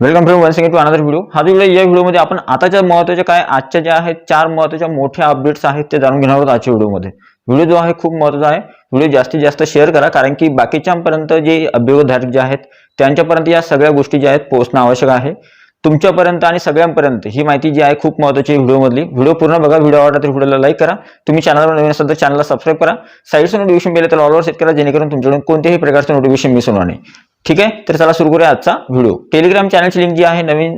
Welcome friend one second to another video हा जो video या व्हिडिओमध्ये आपण आताच्या महत्त्वाच्या काय आजच्या ज्या आहेत चार महत्त्वाच्या मोठ्या अपडेट्स आहेत ते जाणून घेणार आहोत आजच्या व्हिडिओमध्ये व्हिडिओ जो आहे खूप महत्त्वाचा आहे. व्हिडिओ जास्तीत जास्त शेअर करा कारण की बाकीच्यांपर्यंत जे अभियोगधारक जे आहेत त्यांच्यापर्यंत या सगळ्या गोष्टी ज्या आहेत पोहोचणं आवश्यक आहे. तुमच्यापर्यंत आणि सगळ्यांपर्यंत ही माहिती जी आहे खूप महत्त्वाची व्हिडिओमधली व्हिडिओ पूर्ण बघा व्हिडिओ आवडला तर व्हिडिओला लाईक करा. तुम्ही चॅनलवर नवीन असाल तर चॅनलला सबस्क्राईब करा. साईडचं नोटिफिकेशन मिळेल तर ऑलवर सेट करा जेणेकरून तुमच्याकडून कोणत्याही प्रकारचं नोटिफिकेशन मिस होणार नाही. ठीक आहे? तर चला सुरू करूया आजचा व्हिडिओ. टेलिग्राम चॅनलची लिंक जी आहे नवीन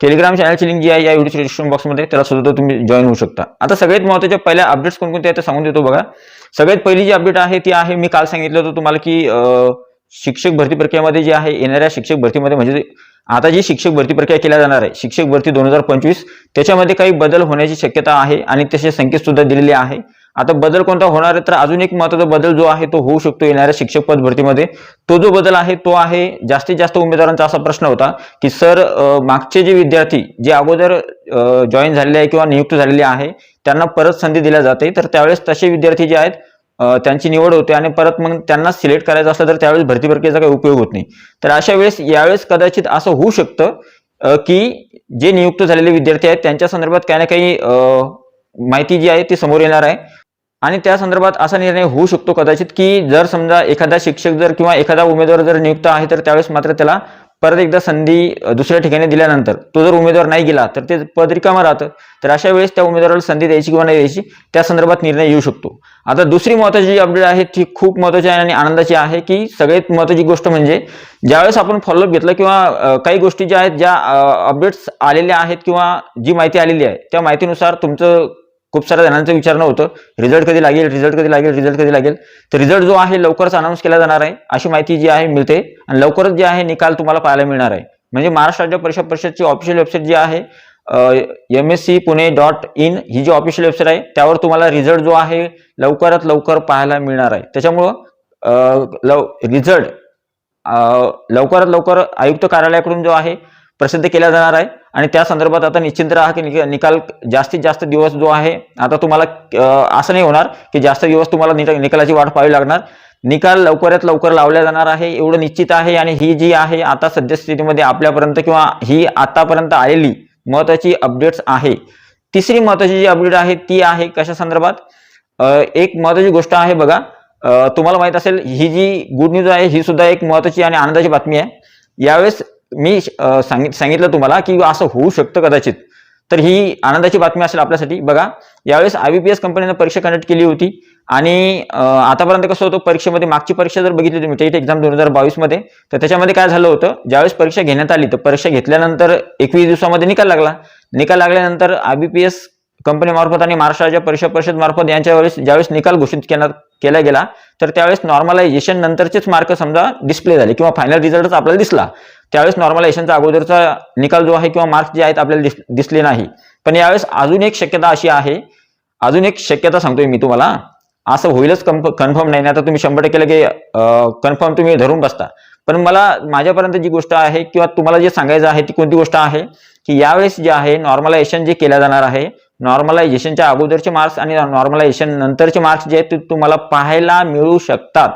टेलिग्राम चॅनलची लिंक जी आहे या व्हिडिओच्या डिस्क्रिप्शन बॉक्समध्ये त्याला सुद्धा तुम्ही जॉईन होऊ शकता. आता सगळ्यात महत्त्वाच्या पहिल्या अपडेट्स कोणकोणते आहेत ते सांगून देतो बघा. सगळ्यात पहिली जी अपडेट आहे ती आहे मी काल सांगितलं होतं तुम्हाला की शिक्षक भरती प्रक्रियेमध्ये जे आहे येणाऱ्या शिक्षक भरतीमध्ये म्हणजे आता जी शिक्षक भरती प्रक्रिया केल्या जाणार आहे शिक्षक भरती दोन हजार पंचवीस त्याच्यामध्ये काही बदल होण्याची शक्यता आहे आणि तसे संकेत सुद्धा दिलेले आहे. आता बदल कोणता होणार आहे? तर अजून एक महत्त्वाचा बदल जो आहे तो होऊ शकतो येणाऱ्या शिक्षक पद भरतीमध्ये तो जो बदल आहे तो आहे जास्तीत जास्त उमेदवारांचा असा प्रश्न होता की सर मागचे जे विद्यार्थी जे अगोदर जॉईन झालेले आहे किंवा नियुक्त झालेले आहे त्यांना परत संधी दिल्या जाते. तर त्यावेळेस तसे विद्यार्थी जे आहेत त्यांची निवड होते आणि परत मग त्यांना सिलेक्ट करायचं असलं तर त्यावेळेस भरती प्रक्रियेचा काही उपयोग होत नाही. तर अशा वेळेस यावेळेस कदाचित असं होऊ शकतं की जे नियुक्त झालेले विद्यार्थी आहेत त्यांच्या संदर्भात काही ना काही माहिती जी आहे ती समोर येणार आहे. आणि त्या संदर्भात असा निर्णय होऊ शकतो कदाचित की जर समजा एखादा शिक्षक जर किंवा एखादा उमेदवार जर नियुक्त आहे तर त्यावेळेस मात्र त्याला परत एकदा संधी दुसऱ्या ठिकाणी दिल्यानंतर तो जर उमेदवार नाही गेला तर ते पद रिकामा राहतं. तर अशा वेळेस त्या उमेदवाराला संधी द्यायची किंवा नाही द्यायची त्या संदर्भात निर्णय येऊ शकतो. आता दुसरी महत्वाची जी अपडेट आहे ती खूप महत्वाची आहे आणि आनंदाची आहे की सगळ्यात महत्वाची गोष्ट म्हणजे ज्यावेळेस आपण फॉलोअप घेतलं किंवा काही गोष्टी ज्या आहेत ज्या अपडेट्स आलेल्या आहेत किंवा जी माहिती आलेली आहे त्या माहितीनुसार तुमचं खूप साऱ्या जणांचं विचारणं होतं. रिझल्ट कधी लागेल? रिझल्ट कधी लागेल? रिझल्ट कधी लागेल? तर रिझल्ट जो आहे लवकरच अनाऊन्स केला जाणार आहे. अशी माहिती जी आहे मिळते. आणि लवकरच जे आहे निकाल तुम्हाला पाहायला मिळणार आहे. म्हणजे महाराष्ट्र राज्य परीक्षा परिषदची ऑफिशियल वेबसाईट जी आहे M S C Pune dot in ही जी ऑफिशियल वेबसाईट आहे त्यावर तुम्हाला रिझल्ट जो आहे लवकरात लवकर पाहायला मिळणार आहे. त्याच्यामुळं लव रिझल्ट लवकरात लवकर आयुक्त कार्यालयाकडून जो आहे प्रसिद्ध केला जाणार आहे. आणि त्या संदर्भात आता निश्चिंत राहा की निक- निकाल जास्तीत जास्त दिवस जो आहे आता तुम्हाला असं नाही होणार की जास्त दिवस तुम्हाला निक- निकालाची वाट पाहावी लागणार. निकाल लवकरात लवकर लावला जाणार आहे एवढं निश्चित आहे आणि ही जी आहे आता सद्यस्थितीमध्ये आपल्यापर्यंत किंवा ही आतापर्यंत आलेली महत्वाची अपडेट्स आहे. तिसरी महत्वाची जी अपडेट आहे ती आहे कशा संदर्भात? एक महत्वाची गोष्ट आहे बघा तुम्हाला माहीत असेल ही जी गुड न्यूज आहे ही सुद्धा एक महत्वाची आणि आनंदाची बातमी आहे. यावेळेस मी सांगित सांगितलं तुम्हाला की असं होऊ शकतं कदाचित. तर ही आनंदाची बातमी असेल आपल्यासाठी. बघा यावेळेस आय बीपीएस कंपनीनं परीक्षा कंडक्ट केली होती आणि आतापर्यंत कसं होतं परीक्षेमध्ये मागची परीक्षा जर बघितली तुम्ही टेट एक्झाम दोन हजार बावीसमध्ये तर त्याच्यामध्ये काय झालं होतं ज्यावेळेस परीक्षा घेण्यात आली तर परीक्षा घेतल्यानंतर एकवीस दिवसामध्ये निकाल लागला. निकाल लागल्यानंतर आयबीपीएस कंपनीमार्फत आणि महाराष्ट्र राज्य परीक्षा परिषद मार्फत यांच्या वेळेस ज्यावेळेस निकाल घोषित केला केला गेला तर त्यावेळेस नॉर्मलायझेशन नंतरचेच मार्क समजा डिस्प्ले झाले किंवा फायनल रिझल्टच आपल्याला दिसला. त्यावेळेस नॉर्मलायझेशनचा अगोदरचा निकाल जो आहे किंवा मार्क्स जे आहेत आपल्याला दिस- दिसले नाही. पण यावेळेस अजून एक शक्यता अशी आहे अजून एक शक्यता सांगतोय मी तुम्हाला. असं होईलच कन्फर्म नाही आता तुम्ही शंभर टक्के लगे कन्फर्म तुम्ही धरून बसता. पण मला माझ्यापर्यंत जी गोष्ट आहे किंवा तुम्हाला जे सांगायचं आहे ती कोणती गोष्ट आहे की यावेळेस जे आहे नॉर्मलायझेशन जे केलं जाणार आहे नॉर्मलायझेशनच्या अगोदरचे मार्क्स आणि नॉर्मलायझेशन नंतरचे मार्क्स जे आहेत ते तुम्हाला पाहायला मिळू शकतात.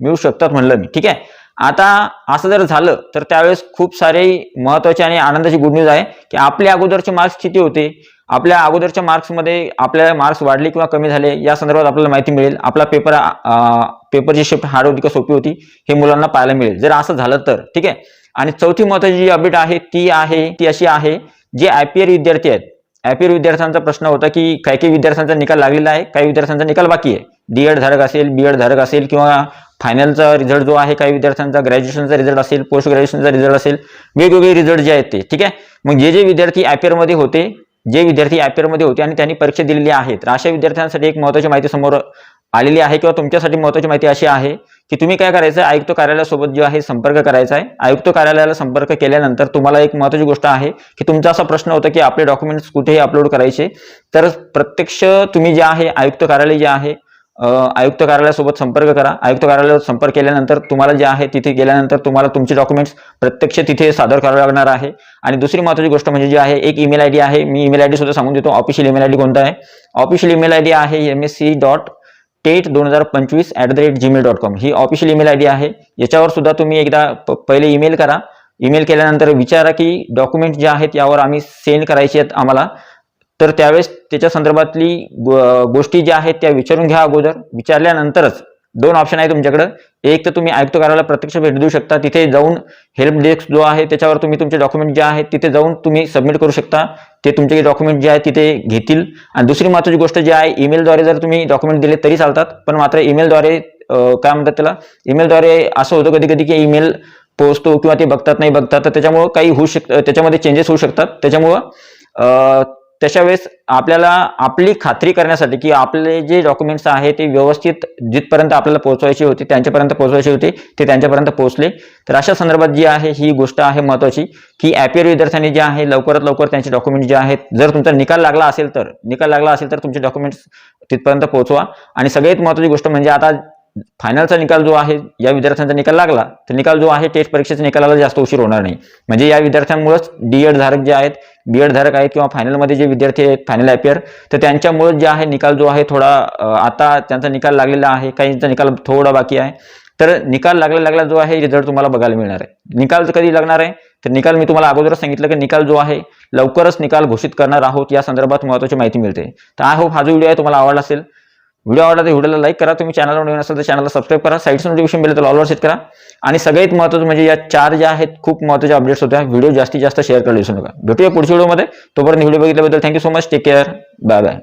मिळू शकतात म्हणलं मी. ठीक आहे? आता असं जर झालं तर त्यावेळेस खूप सारे महत्त्वाचे आणि आनंदाची गुड न्यूज आहे की आपल्या अगोदरचे मार्क्स किती होते? आपल्या अगोदरच्या मार्क्समध्ये आपल्याला मार्क्स वाढले किंवा कमी झाले या संदर्भात आपल्याला माहिती मिळेल. आपला पेपर पेपरची शिफ्ट हार्ड होती का सोपी होती हे मुलांना पाहायला मिळेल. जर असं झालं तर. ठीक आहे? आणि चौथी महत्वाची जी अपडेट आहे ती आहे ती अशी आहे जे एल विद्यार्थी आहेत आयपीएल विद्यार्थ्यांचा प्रश्न होता की काही काही विद्यार्थ्यांचा निकाल लागलेला आहे काही विद्यार्थ्यांचा निकाल बाकी आहे. डीएड धारक असेल बीएड धारक असेल किंवा फायनलचा रिझल्ट जो आहे काही विद्यार्थ्यांचा ग्रॅज्युएशनचा रिझल्ट असेल पोस्ट ग्रॅज्युएशनचा रिझल्ट असेल वेगवेगळे रिझल्ट जे आहेत ते ठीक आहे? मग जे जे विद्यार्थी आयपीएल होते जे विद्यार्थी आयपीएल होते आणि त्यांनी परीक्षा दिलेली आहे तर अशा विद्यार्थ्यांसाठी एक महत्वाची माहिती समोर आलेली आहे किंवा तुमच्यासाठी महत्वाची माहिती अशी आहे की तुम्ही काय करायचं आहे आयुक्त कार्यालयासोबत जो आहे संपर्क करायचा आहे. आयुक्त कार्यालयाला संपर्क केल्यानंतर तुम्हाला एक महत्वाची गोष्ट आहे की तुमचा असा प्रश्न होता की आपले डॉक्युमेंट्स कुठेही अपलोड करायचे. तर प्रत्यक्ष तुम्ही जे आहे आयुक्त कार्यालय जे आहे आयुक्त कार्यालयासोबत संपर्क करा. आयुक्त कार्यालयात संपर्क केल्यानंतर तुम्हाला जे आहे तिथे गेल्यानंतर तुम्हाला तुमचे डॉक्युमेंट्स प्रत्यक्ष तिथे सादर करावे लागणार आहे. आणि दुसरी महत्वाची गोष्ट म्हणजे जी आहे एक ईमेल आय डी आहे. मी ईमेल आय डी सुद्धा सांगून देतो. ऑफिशियल ईमेल आय डी कोणता आहे? ऑफिशियल ईमेल आय डी आहे M S C dot TET दोन हजार पंचवीस at the rate Gmail dot com he official email I D आहे. याच्यावर सुद्धा तुम्ही एकदा प- पहिले ईमेल करा. ईमेल केल्यानंतर विचारा की डॉक्युमेंट जे आहेत यावर आम्ही सेंड करायचे आहेत आम्हाला. तर त्यावेळेस त्याच्या संदर्भातली गोष्टी ज्या आहेत त्या विचारून घ्या अगोदर. विचारल्यानंतरच दोन ऑप्शन आहे तुमच्याकडं. एक तर तुम्ही आयुक्त कार्यालयाला प्रत्यक्ष भेट देऊ शकता. तिथे जाऊन हेल्प डेस्क जो आहे त्याच्यावर तुम्ही तुमचे डॉक्युमेंट जे आहेत तिथे जाऊन तुम्ही सबमिट करू शकता. ते तुमचे डॉक्युमेंट जे आहेत तिथे घेतील. आणि दुसरी महत्वाची गोष्ट जी आहे ईमेलद्वारे जर तुम्ही डॉक्युमेंट दिले तरी चालतात. पण मात्र ईमेलद्वारे काय म्हणतात त्याला? ईमेलद्वारे असं होतं कधी कधी की ईमेल पोहोचतो किंवा ते बघतात नाही बघतात. तर त्याच्यामुळं काही होऊ शक त्याच्यामध्ये चेंजेस होऊ शकतात. त्याच्यामुळं तशा वेळेस आपल्याला आपली खात्री करण्यासाठी की आपले जे डॉक्युमेंट्स आहेत ते व्यवस्थित जिथपर्यंत आपल्याला पोहोचवायची होती त्यांच्यापर्यंत पोहोचवायची होती ते त्यांच्यापर्यंत पोहोचले. तर अशा संदर्भात जी आहे ही गोष्ट आहे महत्त्वाची की ॲपियर विद्यार्थ्यांनी जे आहे लवकरात लवकर त्यांचे डॉक्युमेंट जे आहेत जर तुमचा निकाल लागला असेल तर निकाल लागला असेल तर तुमचे डॉक्युमेंट्स तिथपर्यंत पोहोचवा. आणि सगळ्यात महत्वाची गोष्ट म्हणजे आता फायनलचा निकाल जो आहे या विद्यार्थ्यांचा निकाल लागला तर निकाल जो आहे टेस्ट परीक्षेचा निकालाला जास्त उशीर होणार नाही. म्हणजे या विद्यार्थ्यांमुळेच डीएड धारक जे आहेत बीएड धारक आहेत किंवा फायनलमध्ये जे विद्यार्थी आहेत फायनल अपियर तर त्यांच्यामुळेच जे आहे निकाल जो आहे थोडा आता त्यांचा निकाल लागलेला आहे काहींचा निकाल थोडा बाकी आहे. तर निकाल लागला लागला जो आहे रिझल्ट तुम्हाला बघायला मिळणार आहे. निकाल कधी लागणार आहे तर निकाल मी तुम्हाला अगोदरच सांगितलं की निकाल जो आहे लवकरच निकाल घोषित करणार आहोत या संदर्भात महत्त्वाची माहिती मिळते. तर आय होप हा जो व्हिडिओ आहे तुम्हाला आवडला असेल व्हिडिओ आवडला तर व्हिडिओला लाईक करा. तुम्ही चॅनलवर नवीन असाल तर चॅनलला सबस्क्राईब करा. साईडचं नोटिफिकेशन बेल तर ऑलवर सेट करा. आणि सगळ्यात महत्त्वाचं म्हणजे या चार ज्या आहेत खूप महत्त्वाच्या अपडेट्स होत्या. व्हिडिओ जास्तीत जास्त शेअर करायला विसरू नका. भेटूया पुढच्या व्हिडिओमध्ये तोपर्यंत video बघितल्याबद्दल thank you so much take care bye bye